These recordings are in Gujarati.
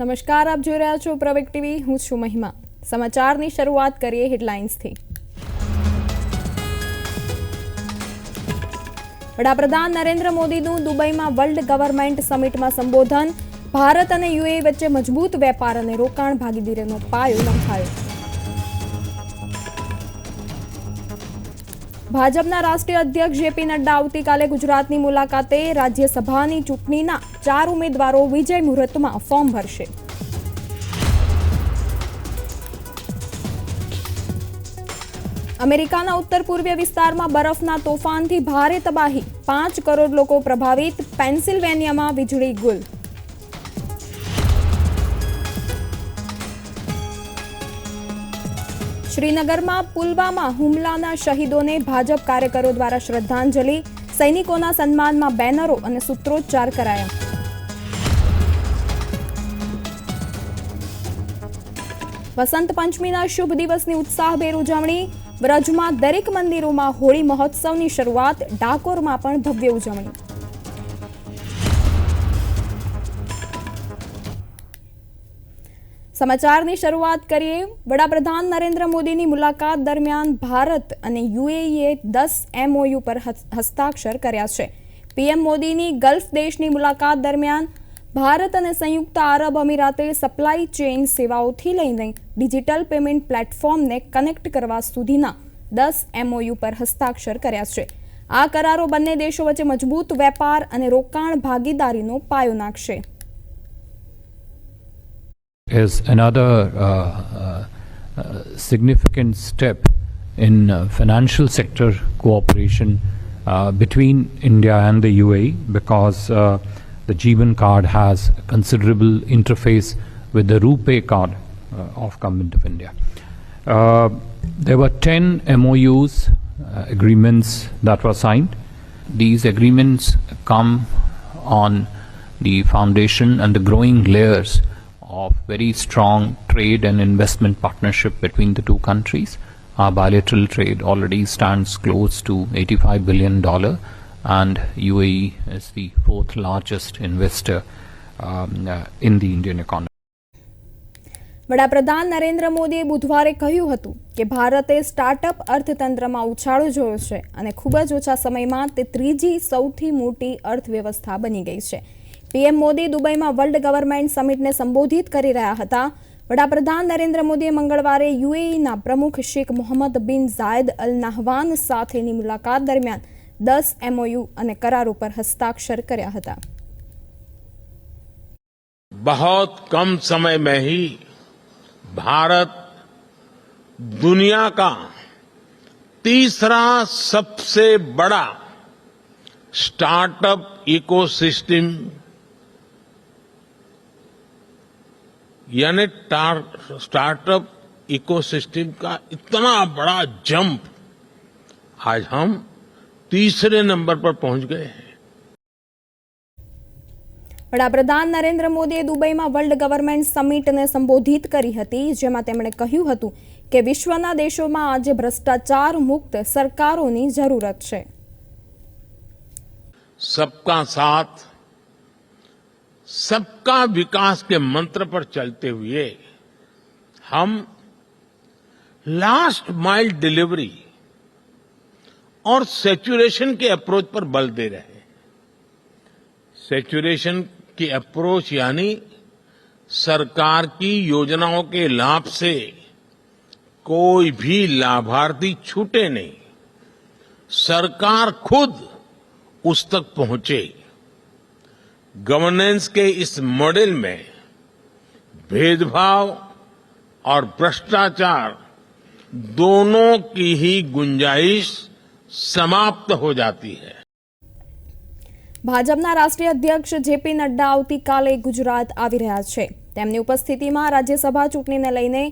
નમસ્કાર, આપ જોઈ રહ્યા છો પ્રવેક ટીવી. હું છું મહિમા. સમાચારની શરૂઆત કરીએ હેડલાઇન્સથી. વડાપ્રધાન નરેન્દ્ર મોદીનું દુબઈમાં વર્લ્ડ ગવર્મેન્ટ સમિટમાં સંબોધન. ભારત અને યુએ વચ્ચે મજબૂત વેપાર અને રોકાણ ભાગીદારીનો પાયો લંઘાયો ભાજપના રાષ્ટ્રીય અધ્યક્ષ જેપી નડ્ડા આવતીકાલે ગુજરાતની મુલાકાતે રાજ્યસભાની ચૂંટણીના ચાર ઉમેદવારો વિજય મુહૂર્તમાં ફોર્મ ભરશે. અમેરિકાના ઉત્તર પૂર્વીય વિસ્તારમાં બરફના તોફાનથી ભારે તબાહી. પાંચ કરોડ લોકો પ્રભાવિત. પેન્સિલ્વેનિયામાં વીજળી ગુલ. શ્રીનગરમાં પુલવામા હુમલાના શહીદોને ભાજપ કાર્યકરો દ્વારા શ્રદ્ધાંજલિ, સૈનિકોના સન્માનમાં બેનરો અને સૂત્રોચ્ચાર કરાયા. વસંત પંચમીના શુભ દિવસની ઉત્સાહભેર ઉજવણી, વ્રજમાં દરેક મંદિરોમાં હોળી મહોત્સવની શરૂઆત, ડાકોરમાં પણ ભવ્ય ઉજવણી. સમાચારની શરૂઆત કરીએ. વડાપ્રધાન નરેન્દ્ર મોદીની મુલાકાત દરમિયાન ભારત અને યુએઈએ દસ એમઓયુ પર હસ- હસ્તાક્ષર કર્યા છે. પીએમ મોદીની ગલ્ફ દેશની મુલાકાત દરમિયાન ભારત અને સંયુક્ત આરબ અમીરાતે સપ્લાય ચેઇન સેવાઓથી લઈને ડિજિટલ પેમેન્ટ પ્લેટફોર્મને કનેક્ટ કરવા સુધીના દસ એમઓયુ પર હસ્તાક્ષર કર્યા છે. આ કરારો બંને દેશો વચ્ચે મજબૂત વેપાર અને રોકાણ ભાગીદારીનો પાયો નાખશે. Is another uh, uh, uh, significant step in uh, financial sector cooperation uh, between India and the UAE because uh, the Jeevan card has considerable interface with the RuPay card of Government of India. There were 10 MOUs, agreements that were signed. These agreements come on the foundation and the growing layers of very strong trade and investment partnership between the two countries. Our bilateral trade already stands close to $85 billion and UAE is the fourth largest investor um, uh, in the Indian economy. વડાપ્રધાન નરેન્દ્ર મોદીએ બુધવારે કહ્યું હતું કે ભારતે સ્ટાર્ટઅપ અર્થતંત્રમાં ઉછાળો જોયો છે અને ખૂબ જ ઓછા સમયમાં તે ત્રીજી સૌથી મોટી અર્થવ્યવસ્થા બની ગઈ છે પીએમ મોદી દુબઈમાં વર્લ્ડ ગવર્મેન્ટ સમિટને સંબોધિત કરી રહ્યા હતા વડાપ્રધાન નરેન્દ્ર મોદીએ મંગળવારે યુએઈના પ્રમુખ શેખ મોહમ્મદ બિન ઝાયદ અલ નાહવાન સાથેની મુલાકાત દરમિયાન દસ એમઓયુ અને કરારો પર હસ્તાક્ષર કર્યા હતા बहुत कम समय में ही भारत दुनिया का तीसरा सबसे बड़ा स्टार्टअप इकोसिस्टम यानी टार- स्टार्टअप इकोसिस्टम का इतना बड़ा जंप आज हम तीसरे नंबर पर पहुंच गए हैं વડાપ્રધાન નરેન્દ્ર મોદીએ દુબઈમાં વર્લ્ડ ગવર્મેન્ટ સમિટને સંબોધિત કરી હતી જેમાં તેમણે કહ્યું હતું કે વિશ્વના દેશોમાં આજે ભ્રષ્ટાચાર મુક્ત સરકારોની જરૂરત છે सबका साथ सबका विकास के मंत्र पर चलते हुए हम लास्ट माइल डिलीवरी और सेचुरेशन के अप्रोच पर बल दे रहे हैं। सेचुरेशन की अप्रोच यानी सरकार की योजनाओं के लाभ से कोई भी लाभार्थी छूटे नहीं। सरकार खुद उस तक पहुँचे। गवर्नेंस के इस मॉडल में भेदभाव और भ्रष्टाचार दोनों की ही गुंजाइश समाप्त हो जाती है ભાજપના રાષ્ટ્રીય અધ્યક્ષ જેપી નડ્ડા આવતીકાલે ગુજરાત આવી રહ્યા છે તેમની ઉપસ્થિતિમાં રાજ્યસભા ચૂંટણીને લઈને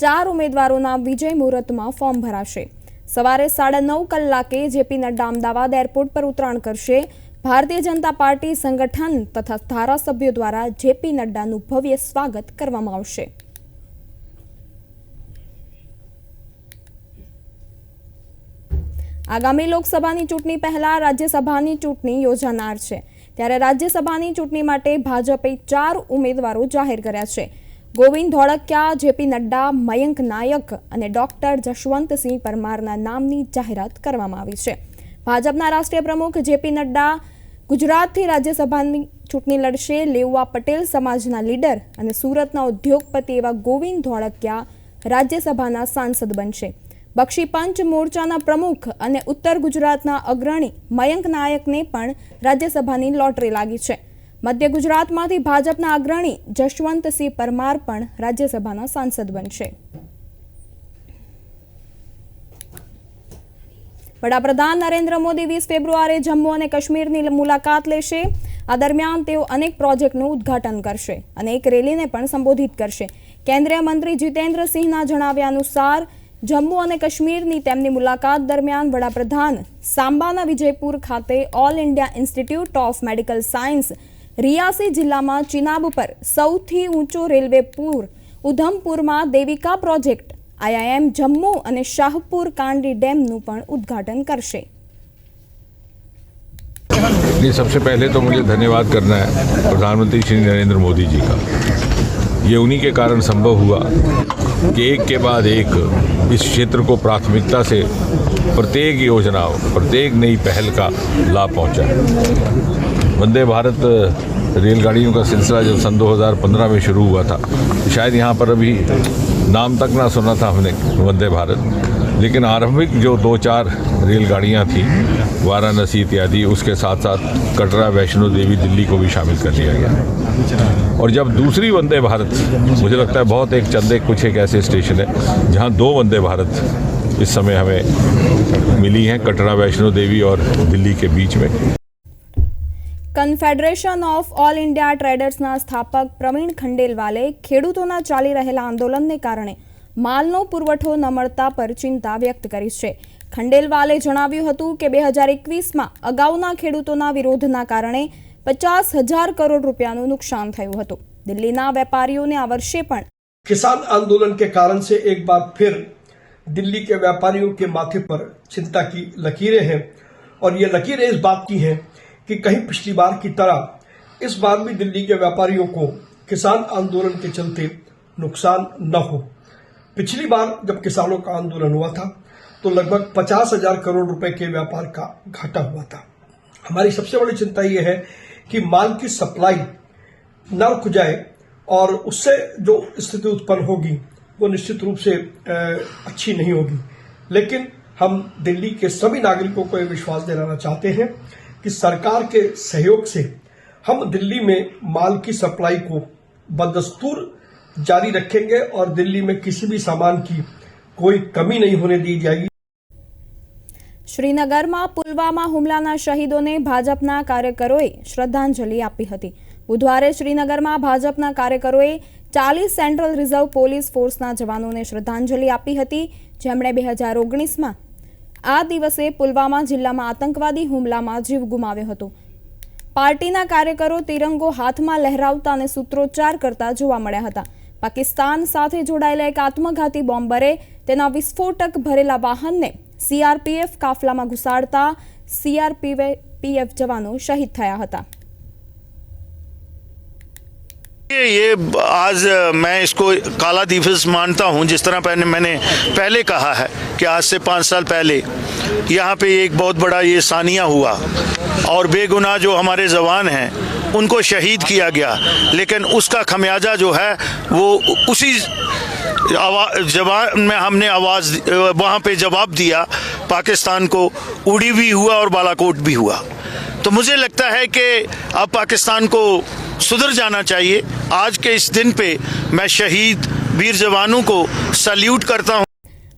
ચાર ઉમેદવારોના વિજય મુહૂર્તમાં ફોર્મ ભરાશે સવારે સાડા નવ કલાકે જેપી નડ્ડા અમદાવાદ એરપોર્ટ પર ઉતરાણ કરશે ભારતીય જનતા પાર્ટી સંગઠન તથા ધારાસભ્યો દ્વારા જેપી નડ્ડાનું ભવ્ય સ્વાગત કરવામાં આવશે. આગામી લોકસભાની ચૂંટણી પહેલા રાજ્યસભાની ચૂંટણી યોજાનાર છે. ત્યારે રાજ્યસભાની ચૂંટણી માટે ભાજપે ચાર ઉમેદવારો જાહેર કર્યા છે. ગોવિંદ ધોળકિયા, જેપી નડ્ડા, મયંક નાયક અને ડોક્ટર જશવંતસિંહ પરમારના નામની જાહેરાત કરવામાં આવી છે. ભાજપના રાષ્ટ્રીય પ્રમુખ જેપી નડ્ડા ગુજરાતથી રાજ્યસભાની ચૂંટણી લડશે લેઉવા પટેલ સમાજના લીડર અને સુરતના ઉદ્યોગપતિ એવા ગોવિંદ ધોળકિયા રાજ્યસભાના સાંસદ બનશે. બક્ષી પંચ મોરચાના પ્રમુખ અને ઉત્તર ગુજરાતના અગ્રણી મયંક નાયકને પણ રાજ્યસભાની લોટરી લાગી છે. મધ્ય ગુજરાતમાંથી ભાજપના અગ્રણી જશવંતસિંહ પરમાર પણ રાજ્યસભાના સાંસદ બનશે. વડાપ્રધાન નરેન્દ્ર મોદી વીસ ફેબ્રુઆરીએ જમ્મુ અને કાશ્મીરની મુલાકાત લેશે. આ દરમિયાન તેઓ અનેક પ્રોજેક્ટનું ઉદ્ઘાટન કરશે અને એક રેલીને પણ સંબોધિત કરશે. કેન્દ્રીય મંત્રી જીતેન્દ્રસિંહના જણાવ્યા અનુસાર, જમ્મુ અને કાશ્મીરની તેમની મુલાકાત દરમિયાન વડાપ્રધાન સાંબાના વિજયપુર ખાતે all India institute of medical science Reasi જિલ્લામાં ચિનાબ પર સૌથી ઊંચો રેલવે પુર ઉધમપુરમાં દેવિકા પ્રોજેક્ટ આઈઆઈએમ જમ્મુ અને શાહપુર કાંડી ડેમનું પણ ઉદ્ઘાટન કરશે ये सबसे पहले तो मुझे धन्यवाद करना है प्रधानमंत्री श्री नरेंद्र मोदी जी का ये उन्हीं के कारण संभव हुआ कि एक के बाद एक इस क्षेत्र को प्राथमिकता से प्रत्येक योजना प्रत्येक नई पहल का लाभ पहुंचा है वंदे भारत रेलगाड़ियों का सिलसिला जब सन 2015 में शुरू हुआ था तो शायद यहाँ पर अभी नाम तक ना सुना था हमने, वंदे भारत। लेकिन आरंभिक जो दो चार रेलगाड़ियाँ थी, वाराणसी इत्यादि, उसके साथ साथ कटरा, वैष्णो देवी, दिल्ली को भी शामिल कर लिया गया। और जब दूसरी वंदे भारत, मुझे लगता है बहुत एक चंदे, कुछ एक ऐसे स्टेशन है, जहाँ दो वंदे भारत इस समय हमें मिली हैं, कटरा, वैष्णो देवी और दिल्ली के बीच में। કન્ફેડરેશન ઓફ ઓલ ઇન્ડિયા ટ્રેડર્સના સ્થાપક પ્રવીણ ખંડેલવાલે ખેડૂતોના ચાલી રહેલા આંદોલનને કારણે માલનો પુરવઠો ન મળતા પર ચિંતા વ્યક્ત કરી છે ખંડેલવાલે જણાવ્યું હતું કે બે હજાર એકવીસમાં અગાઉના ખેડૂતોના વિરોધના કારણે પચાસ હજાર કરોડ રૂપિયાનું નુકસાન થયું હતું દિલ્હીના વેપારીઓને આ વર્ષે પણ किसान आंदोलन के कारण से एक बार फिर दिल्ली के व्यापारियों के माथे पर चिंता की लकीरें हैं और ये लकीरें इस बात की हैं कि कहीं पिछली बार की तरह इस बार भी दिल्ली के व्यापारियों को किसान आंदोलन के चलते नुकसान न हो। पिछली बार जब किसानों का आंदोलन हुआ था तो लगभग पचास हज़ार करोड़ रुपए के व्यापार का घाटा हुआ था। हमारी सबसे बड़ी चिंता यह है कि माल की सप्लाई न रुक जाए और उससे जो स्थिति उत्पन्न होगी, वो निश्चित रूप से अच्छी नहीं होगी। लेकिन हम दिल्ली के सभी नागरिकों को ये विश्वास दिलाना चाहते हैं कि सरकार के सहयोग से हम दिल्ली में माल की सप्लाई को बदस्तूर जारी रखेंगे और दिल्ली में किसी भी सामान की कोई कमी नहीं होने दी जाएगी શ્રીનગરમાં પુલવામા હુમલાના શહીદોને ભાજપના કાર્યકરોએ શ્રદ્ધાંજલિ આપી હતી બુધવારે શ્રીનગરમાં ભાજપના કાર્યકરોએ ચાલીસ સેન્ટ્રલ રિઝર્વ પોલીસ ફોર્સના જવાનોને શ્રદ્ધાંજલિ આપી હતી જેમણે બે હજાર ઓગણીસમાં આ દિવસે પુલવામા જિલ્લામાં આતંકવાદી હુમલામાં જીવ ગુમાવ્યો હતો. પાર્ટીના કાર્યકરો તિરંગો હાથમાં લહેરાવતા અને સૂત્રોચ્ચાર કરતા જોવા મળ્યા હતા. પાકિસ્તાન સાથે જોડાયેલા એક આત્મઘાતી બોમ્બરે તેના વિસ્ફોટક ભરેલા વાહનને સીઆરપીએફ કાફલામાં ઘુસાડતા સીઆરપીએફ જવાનો શહીદ થયા હતા. ये आज मैं इसको काला दिवस मानता हूँ, जिस तरह पहले मैंने पहले कहा है कि आज से पाँच साल पहले यहाँ पे एक बहुत बड़ा ये सानिया हुआ और बेगुनाह जो हमारे जवान हैं, उनको शहीद किया गया। लेकिन उसका खमियाजा जो है, वो उसी जवान में हमने आवाज़ वहाँ पे जवाब दिया, पाकिस्तान को उड़ी भी हुआ और बालाकोट भी हुआ। तो मुझे लगता है कि अब पाकिस्तान को सुधर जाना चाहिए आज के इस दिन पे मैं शहीद वीर जवानों को सल्यूट करता हूँ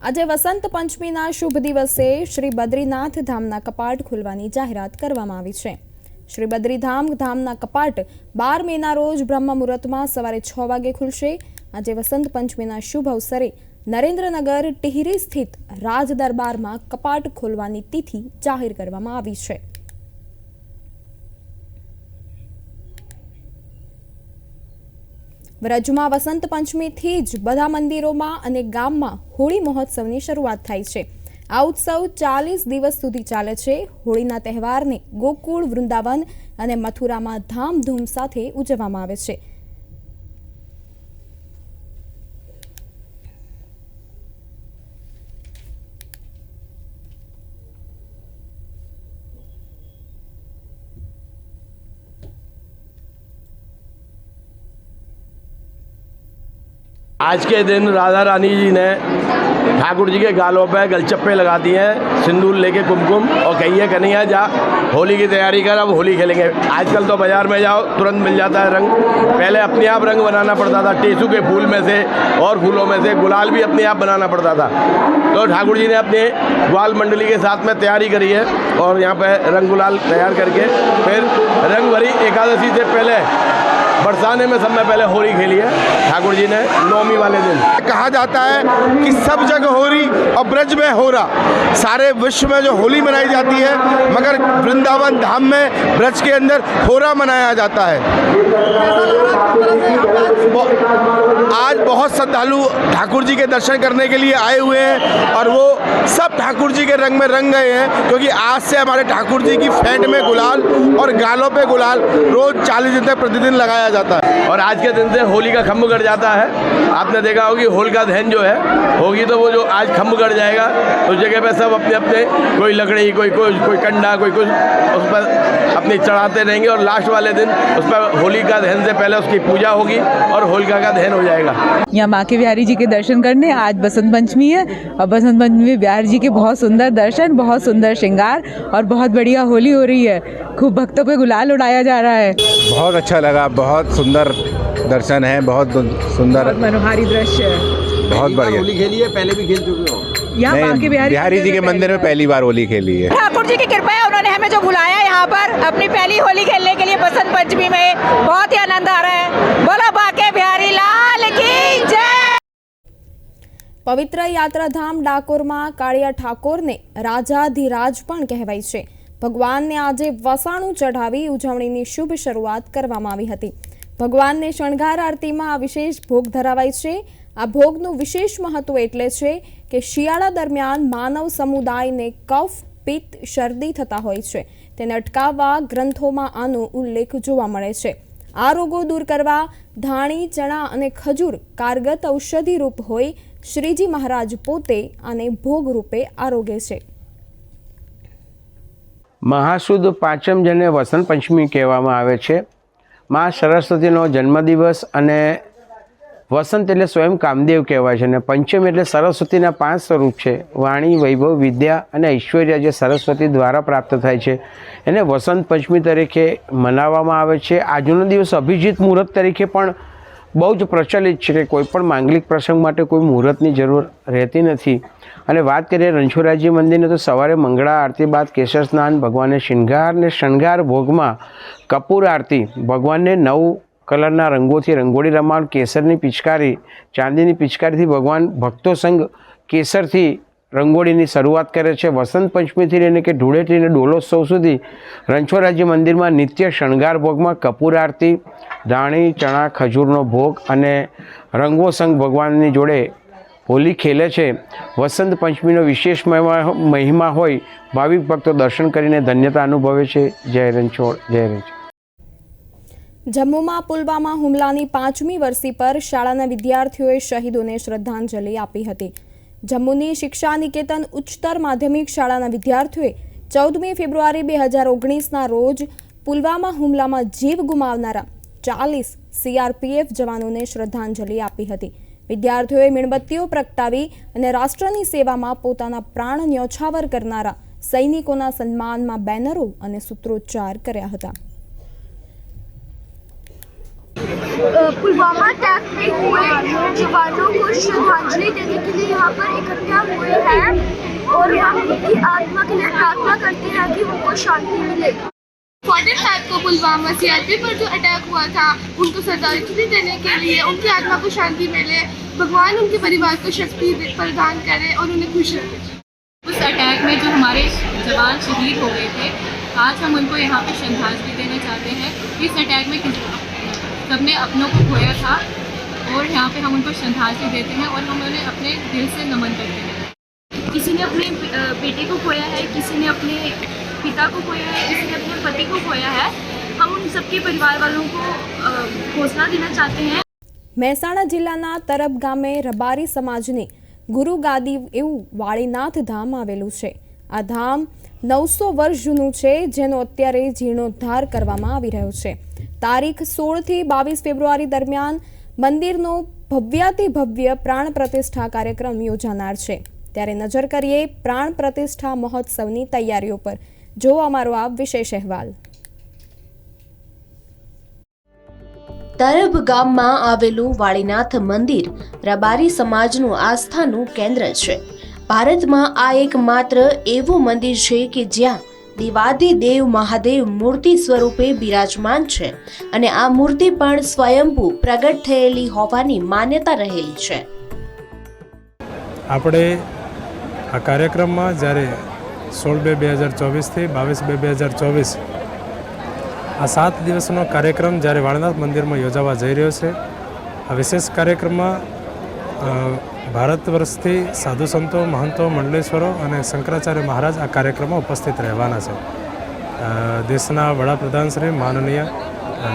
આજે વસંત પંચમીના શુભ દિવસે શ્રી બદ્રીનાથ ધામના કપાટ ખોલવાની જાહેરાત કરવામાં આવી છે શ્રી બદ્રીધામ ધામના કપાટ બાર મેના રોજ બ્રહ્મ મુહૂર્તમાં સવારે છ વાગે ખુલશે આજે વસંત પંચમીના શુભ અવસરે નરેન્દ્રનગર ટિહરી સ્થિત રાજ દરબારમાં કપાટ ખોલવાની તિથિ જાહેર કરવામાં આવી છે વ્રજમાં વસંત પંચમીથી જ બધા મંદિરોમાં અને ગામમાં હોળી મહોત્સવની શરૂઆત થાય છે. આ ઉત્સવ ચાલીસ દિવસ સુધી ચાલે છે. હોળીના તહેવારને ગોકુળ, વૃંદાવન અને મથુરામાં ધામધૂમ સાથે ઉજવવામાં આવે છે. आज के दिन राधा रानी जी ने ठाकुर जी के गालों पे गलचप्पे लगा दिए हैं, सिंदूर लेके कुमकुम, और कहिए कन्हैया जा, होली की तैयारी कर, अब होली खेलेंगे। आजकल तो बाज़ार में जाओ, तुरंत मिल जाता है रंग। पहले अपने आप रंग बनाना पड़ता था, टेसू के फूल में से और फूलों में से, गुलाल भी अपने आप बनाना पड़ता था। तो ठाकुर जी ने अपने ग्वाल मंडली के साथ में तैयारी करी है, और यहाँ पर रंग गुलाल तैयार करके, फिर रंग भरी एकादशी से पहले बरसाने में सब में पहले होली खेली है, ठाकुर जी ने, नौमी वाले दिन। कहा जाता है कि सब जगह होली और ब्रज में हो रहा सारे विश्व में जो होली मनाई जाती है, मगर वृंदावन धाम में ब्रज के अंदर होरा मनाया जाता है। आज बहुत श्रद्धालु ठाकुर जी के दर्शन करने के लिए आए हुए हैं और वो सब ठाकुर जी के रंग में रंग गए हैं, क्योंकि आज से हमारे ठाकुर जी की फेंट में गुलाल और गालों पे गुलाल रोज चालीस दिन तक प्रतिदिन लगाया जाता है। और आज के दिन से होली का खम्भ गड़ जाता है। आपने देखा होगी होल का दहन जो है होगी तो वो जो आज खम्भ गड़ जाएगा उस जगह पे सब अपने अपने कोई लकड़ी कोई कोई कोई कंडा कोई कुछ उस पर अपनी चढ़ाते रहेंगे। और लास्ट वाले दिन उस पर होली का दहन से पहले उसकी पूजा होगी और होलिका का दहन हो जाएगा। यहाँ माँ के बिहारी जी के दर्शन करने आज बसंत पंचमी है। और बसंत पंचमी में बिहारी जी के बहुत सुंदर दर्शन बहुत सुंदर श्रृंगार और बहुत बढ़िया होली हो रही है। खूब भक्तों पे गुलाल उड़ाया जा रहा है। बहुत अच्छा लगा बहुत सुंदर दर्शन है बहुत सुंदर बहुत मनोहारी दृश्य है बहुत बढ़िया खेली है पहले भी खेल चुके हो यहाँ माँ के नहीं, बिहारी बिहारी जी के मंदिर में पहली बार होली खेली है ठाकुर जी की कृपा है उन्होंने हमें जो बुलाया यहाँ पर अपनी पहली होली खेलने के लिए बसंत पंचमी में बहुत ही आनंद आ रहा है बोलो बाके बिहारी लाल की जय પવિત્ર યાત્રાધામ ડાકોરમાં કાળિયા ઠાકોરને રાજાધિરાજ પણ કહેવાય છે ભગવાનને આજે વસાણું ચઢાવી ઉજવણીની શુભ શરૂઆત કરવામાં આવી હતી ભગવાનને શણગાર આરતીમાં આ વિશેષ ભોગ ધરાવાય છે. આ ભોગનું વિશેષ મહત્વ એટલે છે કે શિયાળા દરમિયાન માનવ સમુદાયને કફ, પિત્ત, શરદી થતા હોય છે. તેને અટકાવવા ગ્રંથોમાં આનો ઉલ્લેખ જોવા મળે છે. આ રોગો દૂર કરવા ધાણી, ચણા અને ખજૂર કારગત ઔષધિ રૂપ હોય શ્રીજી મહારાજ પોતે આને ભોગ રૂપે આરોગે છે. મહાસુદ પાંચમ જેને વસંત પંચમી કહેવામાં આવે છે. મા સરસ્વતીનો જન્મદિવસ અને વસંત એટલે સ્વયં કામદેવ કહેવાય છે અને પંચમ એટલે સરસ્વતીના પાંચ સ્વરૂપ છે. વાણી, વૈભવ, વિદ્યા અને ઐશ્વર્ય જે સરસ્વતી દ્વારા પ્રાપ્ત થાય છે. એને વસંત પંચમી તરીકે મનાવવામાં આવે છે. આજનો દિવસ અભિજીત મુહૂર્ત તરીકે પણ બહુ જ પ્રચલિત છે કે કોઈ માંગલિક પ્રસંગ માટે કોઈ મુહૂર્તની જરૂર રહેતી નથી. અને વાત કરીએ રણછોડરાયજી મંદિરની, તો સવારે મંગળા આરતી બાદ કેસર સ્નાન, ભગવાનને શૃંગાર ને શણગાર ભોગમાં કપૂર આરતી. ભગવાનને નવ કલરના રંગોથી રંગોળી રમાડ, કેસરની પિચકારી, ચાંદીની પિચકારીથી ભગવાન ભક્તો સંગ કેસરથી રંગોળીની શરૂઆત કરે છે. વસંત પંચમીથી લઈને કે ધૂળેટીને ડોલોત્સવ સુધી રણછોડરાજી મંદિરમાં નિત્ય શણગાર ભોગમાં કપૂર આરતી ધાણી ચણા ખજૂરનો ભોગ અને રંગો સંઘ ભગવાનની જોડે હોલી ખેલે છે. વસંત પંચમીનો વિશેષ મહિમા હોય ભાવિક ભક્તો દર્શન કરીને ધન્યતા અનુભવે છે. જય રણછોડ જય રણછોડ. જમ્મુમાં પુલવામા હુમલાની પાંચમી વર્ષી પર શાળાના વિદ્યાર્થીઓએ શહીદોને શ્રદ્ધાંજલિ આપી હતી. જમ્મુની શિક્ષા નિકેતન ઉચ્ચતર માધ્યમિક શાળાના વિદ્યાર્થીઓએ ચૌદમી ફેબ્રુઆરી બે હજાર ઓગણીસના રોજ પુલવામા હુમલામાં જીવ ગુમાવનારા ચાલીસ સીઆરપીએફ જવાનોને શ્રદ્ધાંજલિ આપી હતી. વિદ્યાર્થીઓએ મીણબત્તીઓ પ્રગટાવી અને રાષ્ટ્રની સેવામાં પોતાના પ્રાણ ન્યોછાવર કરનારા સૈનિકોના સન્માનમાં બેનરો અને સૂત્રોચ્ચાર કર્યા હતા पुलवामा अटैक में हुए जवानों को श्रद्धांजलि देने के लिए यहाँ पर इकट्ठा हुए हैं और हम उनकी आत्मा के लिए प्रार्थना करते हैं कि उनको शांति मिले फोर्टी फाइव को पुलवामा सीआरपी पर जो अटैक हुआ था, उनको श्रद्धांजलि देने के लिए, उनकी आत्मा को शांति मिले, भगवान उनके परिवार को शक्ति प्रदान करे और उन्हें खुश रखे। उस अटैक में जो हमारे जवान शहीद हो गए थे, आज हम उनको यहाँ पर श्रद्धांजलि देना चाहते हैं। इस अटैक में सबने अपनों को खोया था और यहाँ पे हम उनको श्रद्धांजलि देते हैं और हम उन्हें अपने दिल से नमन करते हैं। किसी ने अपने बेटे को खोया है, किसी ने अपने पिता को खोया है किसी ने अपने पति को खोया है हम उन सबके परिवार वालों को अ, हौसला देना चाहते हैं મહેસાણા જિલ્લાના તરબ ગામે રબારી સમાજની ગુરુ ગાદી એવું વાળીનાથ ધામ આવેલું છે આ ધામ નવસો વર્ષ જૂનું છે જેનો અત્યારે જીર્ણોદ્ધાર કરવામાં આવી રહ્યો છે તારીખ સોળથી બાવીસ ફેબ્રુઆરી દરમિયાન મંદિરનો ભવ્યાતિ ભવ્ય પ્રાણ પ્રતિષ્ઠા કાર્યક્રમ યોજાનાર છે ત્યારે નજર કરીએ પ્રાણ પ્રતિષ્ઠા મહોત્સવની તૈયારીઓ પર જો અમારો આ વિશેષ અહેવાલ. તરબ ગામમાં આવેલું વાળીનાથ મંદિર રબારી સમાજનું આસ્થાનું કેન્દ્ર છે. ભારતમાં આ એકમાત્ર એવું મંદિર છે કે જ્યાં દિવાદી દેવ મહાદેવ મૂર્તિ સ્વરૂપે બિરાજમાન છે અને આ મૂર્તિ પણ સ્વયંભૂ પ્રગટ થયેલી હોવાની માન્યતા રહેલી છે. આપણે આ કાર્યક્રમમાં જ્યારે સોળ બે બે હજાર ચોવીસથી બાવીસ બે બે હજાર ચોવીસ. આ સાત દિવસનો કાર્યક્રમ જ્યારે વાળનાથ મંદિરમાં યોજાવા જઈ રહ્યો છે, આ વિશેષ કાર્યક્રમમાં ભારત વર્ષથી સાધુ સંતો, મહંતો, મંડલેશ્વરો અને શંકરાચાર્ય મહારાજ આ કાર્યક્રમમાં ઉપસ્થિત રહેવાના છે. દેશના વડાપ્રધાન શ્રી માનનીય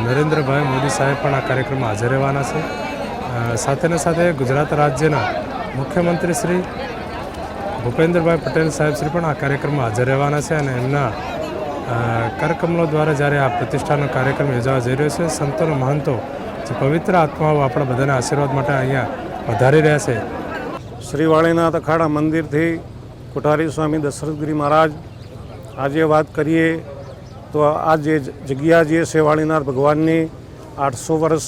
નરેન્દ્રભાઈ મોદી સાહેબ પણ આ કાર્યક્રમમાં હાજર રહેવાના છે. સાથેને સાથે ગુજરાત રાજ્યના મુખ્યમંત્રી શ્રી ભૂપેન્દ્રભાઈ પટેલ સાહેબ શ્રી પણ આ કાર્યક્રમમાં હાજર રહેવાના છે અને એમના કાર્યક્રમો દ્વારા જ્યારે આ પ્રતિષ્ઠાનો કાર્યક્રમ યોજાવા જઈ રહ્યો છે, સંતોનો મહંતો જે પવિત્ર આત્માઓ આપણા બધાના આશીર્વાદ માટે અહીંયા વધારી રહ્યા છે. શ્રી વાળીનાથ અખાડા મંદિરથી કોઠારી સ્વામી દશરથગીરી મહારાજ, આજે વાત કરીએ તો આ જે જગ્યા જે છે વાળીનાથ ભગવાનની આઠસો વર્ષ,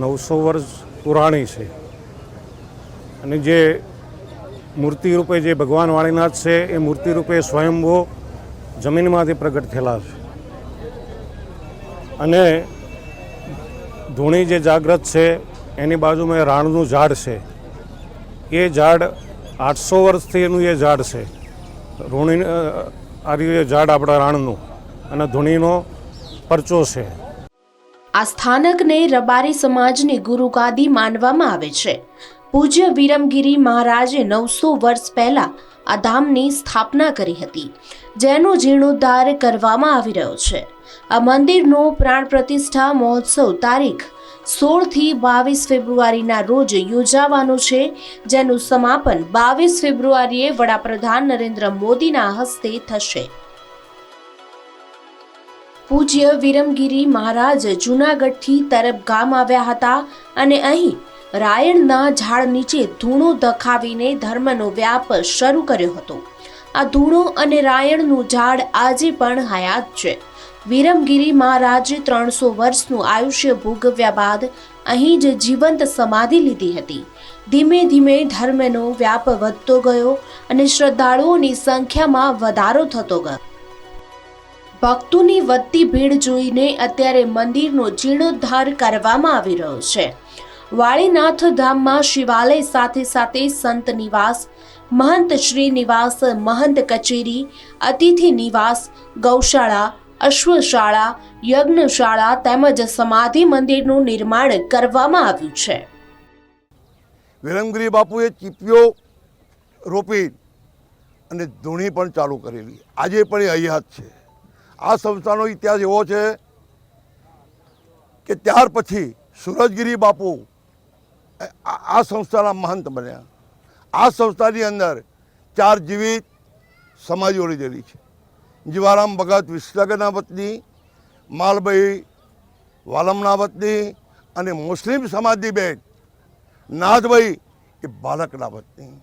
નવસો વર્ષ પુરાણી છે. અને જે મૂર્તિ રૂપે જે ભગવાન વાળીનાથ છે, એ મૂર્તિ રૂપે સ્વયંભૂ જમીનમાંથી પ્રગટ થયેલા છે. અને ધૂણી જે જાગ્રત છે, એની બાજુમાં રાણનું ઝાડ છે. એ ઝાડ આઠસો વર્ષથી એનું એ ઝાડ છે. ઋણી આ રીતે ઝાડ આપણા રાણનું અને ધૂણીનો પરચો છે. આ સ્થાનકને રબારી સમાજની ગુરુગાદી માનવામાં આવે છે. પૂજ્ય વિરમગીરી મહારાજે નવસો વર્ષ પહેલા આ ધામની સ્થાપના કરી હતી, જેનો જીર્ણોદ્ધાર કરવામાં આવી રહ્યો છે. આ મંદિરનો પ્રાણ પ્રતિષ્ઠા મહોત્સવ તારીખ સોળથી બાવીસ ફેબ્રુઆરીના રોજ યોજાવાનો છે, જેનું સમાપન બાવીસ ફેબ્રુઆરીએ વડાપ્રધાન નરેન્દ્ર મોદીના હસ્તે થશે. પૂજ્ય વિરમગીરી મહારાજ જૂનાગઢથી તરફ ગામ આવ્યા હતા અને અહીં રાયણના ઝાડ નીચે ધૂણો દખાવીને ધર્મનો વ્યાપ શરૂ કર્યો હતો. આ ધૂણો અને રાયણનું ઝાડ આજે પણ હયાત છે. વિરમગીરી મહારાજે ત્રણસો વર્ષનું આયુષ્ય ભોગવ્યા બાદ અહીં જ જીવંત સમાધિ લીધી હતી. ધીમે ધીમે ધર્મનો વ્યાપ વધતો ગયો અને શ્રદ્ધાળુઓની સંખ્યામાં વધારો થતો ગયો. ભક્તોની વધતી ભીડ જોઈને અત્યારે મંદિરનો જીર્ણોદ્ધાર કરવામાં આવી રહ્યો છે. વાળીનાથ ધામમાં શિવાલય સાથે સાથે સંત નિવાસ, મહંત શ્રી નિવાસ, મહંત કચેરી, અતિથિ નિવાસ, ગૌશાળા, અશ્વશાળા, યજ્ઞશાળા તેમજ સમાધિ મંદિરનું નિર્માણ કરવામાં આવ્યું છે. વિરમગીરી બાપુએ ચીપીઓ રોપી અને ધૂણી પણ ચાલુ કરેલી. આજે પણ એ હયાત છે. આ સંસ્થાનો ઇતિહાસ એવો છે કે ત્યાર પછી સુરજગીરી બાપુ આ સંસ્થાના મહંત બન્યા. આ સંસ્થાની અંદર ચાર જીવિત સમાધિઓ લીધેલી છે. જીવારામ ભગત વિસનગરના વતની, માલભાઈ વાલમના વતની અને મુસ્લિમ સમાજની બેન નાથભાઈ એ બાલકના વતની.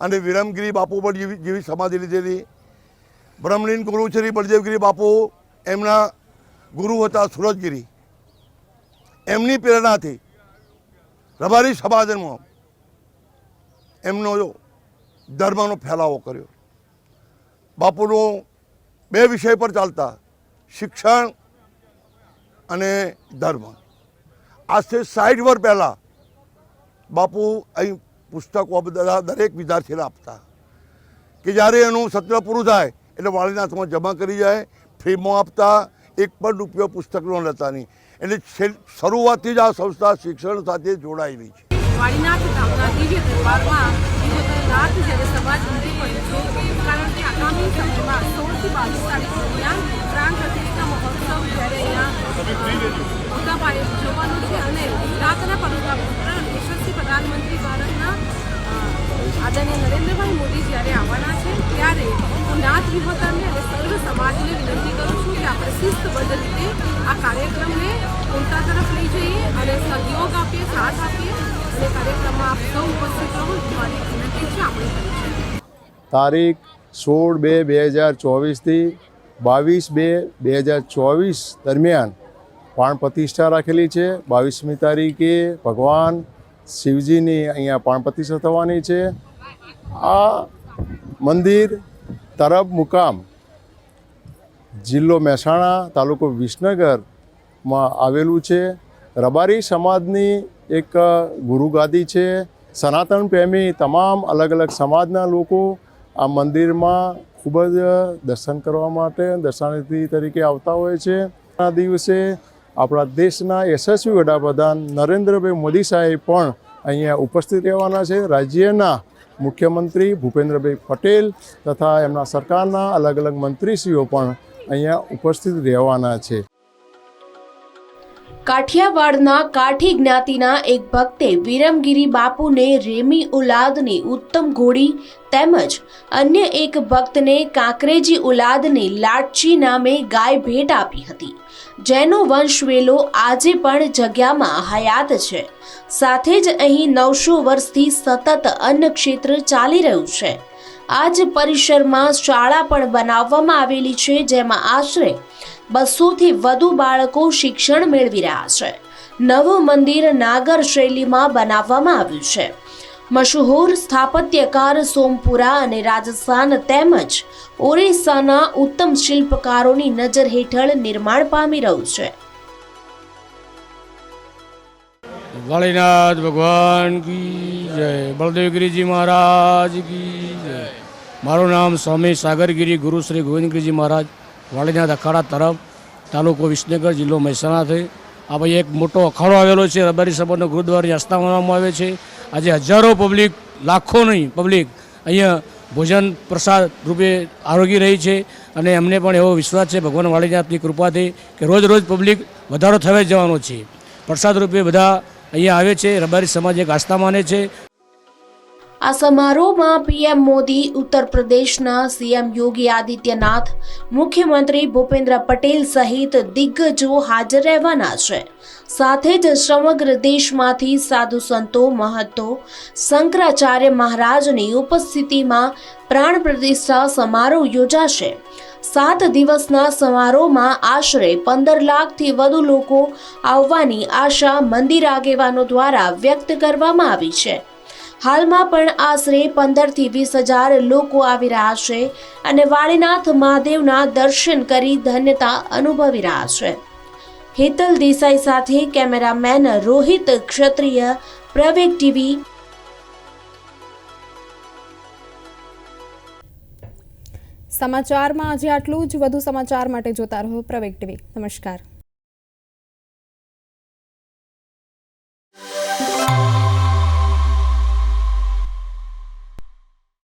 અને વિરમગીરી બાપુ પણ જેવી જેવી સમાધિ લીધેલી. બ્રહ્મલીન ગુરુ શ્રી બળદેવગીરી બાપુ એમના ગુરુ હતા સુરજગીરી. એમની પ્રેરણાથી રબારી સમાજમાં એમનો ધર્મનો ફેલાવો કર્યો. બાપુનો બે વિષય પર ચાલતા શિક્ષણ અને ધર્મ. આજથી સાઠ વર્ષ પહેલાં બાપુ અહીં પુસ્તકો બધા દરેક વિદ્યાર્થીને આપતા. કે જ્યારે એનું સત્ર પૂરું થાય એટલે વાળીનાથમાં જમા કરી જાય, ફ્રીમાં આપતા, એક પણ રૂપિયો પુસ્તકનો લેતા નહીં એટલે શરૂઆતથી જ આ સંસ્થા શિક્ષણ સાથે જોડાયેલી છે. વાડીનાથ અને પ્રધાનમંત્રી નરેન્દ્રભાઈ મોદી જ્યારે આવવાના છે, ત્યારે હું નાથ વિહોતરને અને સર્વ સમાજને વિનંતી કરું છું આપણે શિસ્તબદ્ધ રીતે આ કાર્યક્રમને પોતા તરફ લઈ જઈએ અને સહયોગ આપીએ, સાથ આપીએ. અને કાર્યક્રમમાં આપ સૌ ઉપસ્થિત રહો. મારી વિનંતી છે, આપણે તારીખ સોળ બે બે હજાર ચોવીસથી બાવીસ બે બે હજાર ચોવીસ દરમિયાન પાણ પ્રતિષ્ઠા રાખેલી છે. બાવીસમી તારીખે ભગવાન શિવજીની અહીંયા પાણ પ્રતિષ્ઠા થવાની છે. આ મંદિર તરબ મુકામ જિલ્લો મહેસાણા તાલુકો વિસનગરમાં આવેલું છે. રબારી સમાજની એક ગુરુગાદી છે. સનાતન પ્રેમી તમામ અલગ અલગ સમાજના લોકો આ મંદિરમાં ખૂબ જ દર્શન કરવા માટે દર્શનાર્થી તરીકે આવતા હોય છે. આ દિવસે આપણા દેશના યશસ્વી વડાપ્રધાન નરેન્દ્રભાઈ મોદી સાહેબ પણ અહીંયા ઉપસ્થિત રહેવાના છે. રાજ્યના મુખ્યમંત્રી ભૂપેન્દ્રભાઈ પટેલ તથા એમના સરકારના અલગ અલગ મંત્રીશ્રીઓ પણ અહીંયા ઉપસ્થિત રહેવાના છે. કાઠિયાવાડના કાઠી જ્ઞાતિના એક ભક્તે વિરમગીરી બાપુને રેમી ઉલાદની ઉત્તમ ઘોડી તેમજ અન્ય એક ભક્તને કાંકરેજી ઉલાદની લાટચી નામે ગાય ભેટ આપી હતી. જેનો વંશવેલો આજે પણ જગ્યામાં હયાત છે. સાથે જ અહીં નવસો વર્ષથી સતત અન્ન ક્ષેત્ર ચાલી રહ્યું છે. આ જ પરિસરમાં શાળા પણ બનાવવામાં આવેલી છે, જેમાં આશરે બસોથી વધુ બાળકો શિક્ષણ મેળવી રહ્યા છે. નવું મંદિર નાગર શૈલીમાં બનાવવામાં આવ્યું છે. મશહૂર સ્થાપત્યકાર સોમપુરા અને રાજસ્થાન તેમજ ઓરિસ્સાના ઉત્તમ શિલ્પકારોની નજર હેઠળ નિર્માણ પામી રહ્યું છે. વાળીનાથ ભગવાન કી જય. બળદેવગીરીજી મહારાજ કી જય. મારું નામ સ્વામી સાગરગીરી ગુરુ શ્રી ગોવિંદગીરીજી મહારાજ, વાળીનાથ અખાડા તરફ, તાલુકો વિસનગર, જિલ્લો મહેસાણાથી. આ ભાઈ એક મોટો અખાડો આવેલો છે, રબારી સભાનો ગુરુદ્વારની આસ્થા માનવામાં આવે છે. આજે હજારો પબ્લિક લાખો નહીં પબ્લિક અહીંયા ભોજન પ્રસાદ રૂપે આરોગી રહી છે અને અમને પણ એવો વિશ્વાસ છે ભગવાન વાળીનાથની કૃપાથી કે રોજ રોજ પબ્લિક વધારો થવા જવાનો છે. પ્રસાદ રૂપે બધા અહીંયા આવે છે, રબારી સમાજ એક આસ્થા માને છે. આ સમારોહમાં પીએમ મોદી, ઉત્તર પ્રદેશના સીએમ યોગી આદિત્યનાથ, મુખ્યમંત્રી ભૂપેન્દ્ર પટેલ સહિત દિગ્ગજો હાજર રહેવાના છે. સાથે જ સમગ્ર દેશમાંથી સાધુ સંતો, મહંતો, શંકરાચાર્ય મહારાજની ઉપસ્થિતિમાં પ્રાણ પ્રતિષ્ઠા સમારોહ યોજાશે. સાત દિવસના સમારોહમાં આશરે પંદર લાખથી વધુ લોકો આવવાની આશા મંદિર આગેવાનો દ્વારા વ્યક્ત કરવામાં આવી છે. હાલમાં પણ આશરે પંદરથી વીસ હજાર લોકો આવી રહ્યા છે અને વાળીનાથ મહાદેવના દર્શન કરી ધન્યતા અનુભવી રહ્યા છે. હેતલ દેસાઈ સાથે કેમેરામેન રોહિત ક્ષત્રિય પ્રવેગ ટીવી. સમાચારમાં આજે આટલું જ. વધુ સમાચાર માટે જોતા રહો પ્રવેગ ટીવી. નમસ્કાર.